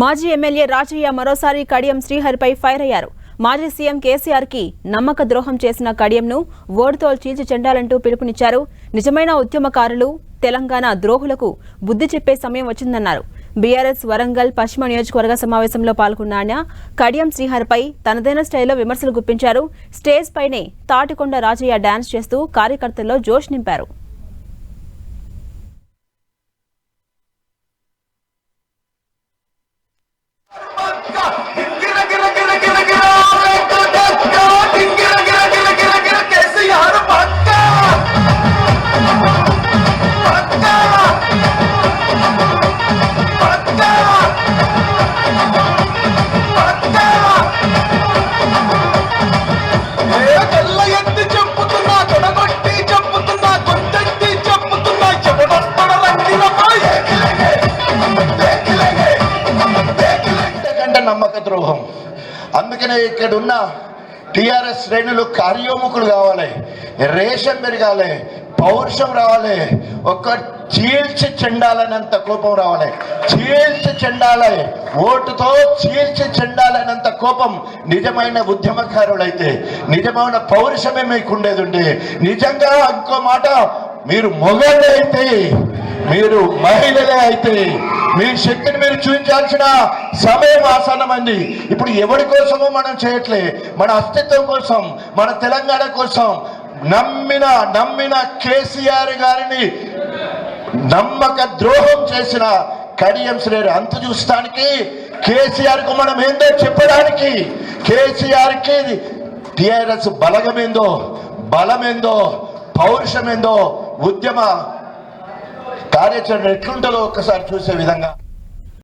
మాజీ ఎమ్మెల్యే రాజయ్య మరోసారి కడియం శ్రీహరిపై ఫైర్ అయ్యారు. మాజీ సీఎం కేసీఆర్కి నమ్మక ద్రోహం చేసిన కడియంను ఓడితోలు చీల్చి చెండాలంటూ పిలుపునిచ్చారు. నిజమైన ఉద్యమకారులు తెలంగాణ ద్రోహులకు బుద్ధి చెప్పే సమయం వచ్చిందన్నారు. బీఆర్ఎస్ వరంగల్ పశ్చిమ నియోజకవర్గ సమావేశంలో పాల్గొన్న ఆయన కడియం శ్రీహరిపై తనదైన స్టైల్లో విమర్శలు గుప్పించారు. స్టేజ్ పైనే తాటికొండ రాజయ్య డాన్స్ చేస్తూ కార్యకర్తల్లో జోష్ నింపారు. నమ్మక ద్రోహం. అందుకనే ఇక్కడ ఉన్న టిఆర్ఎస్ శ్రేణులు కార్యోముఖులు కావాలి రేషన్ పెరగాలి పౌరుషం రావాలి ఒక చీల్చి చెండాలనంత కోపం రావాలి. చీల్చి చెండాలి ఓటుతో చీల్చి చెండాలనంత కోపం నిజమైన ఉద్యమకారులైతే నిజమైన పౌరుషమే మీకు ఉండేది ఉండే నిజంగా ఇంకో మాట మీరు మొగలే అయితే మీరు మహిళలే అయితే మీ శక్తిని మీరు చూపించాల్సిన సమయం ఆసన్నమైంది. ఇప్పుడు ఎవరి కోసమో మనం చేయట్లే. మన అస్తిత్వం కోసం మన తెలంగాణ కోసం నమ్మిన నమ్మిన కేసీఆర్ గారిని నమ్మక ద్రోహం చేసిన కడియం శ్రేణి అంత చూస్తానికి కేసీఆర్కు మనం ఏందో చెప్పడానికి కేసీఆర్కి టిఆర్ఎస్ బలగమేందో బలమేందో పౌరుషమేందో ఉద్యమ కార్యాచరణ ఎట్లుంటుందో ఒక్కసారి చూసే విధంగా.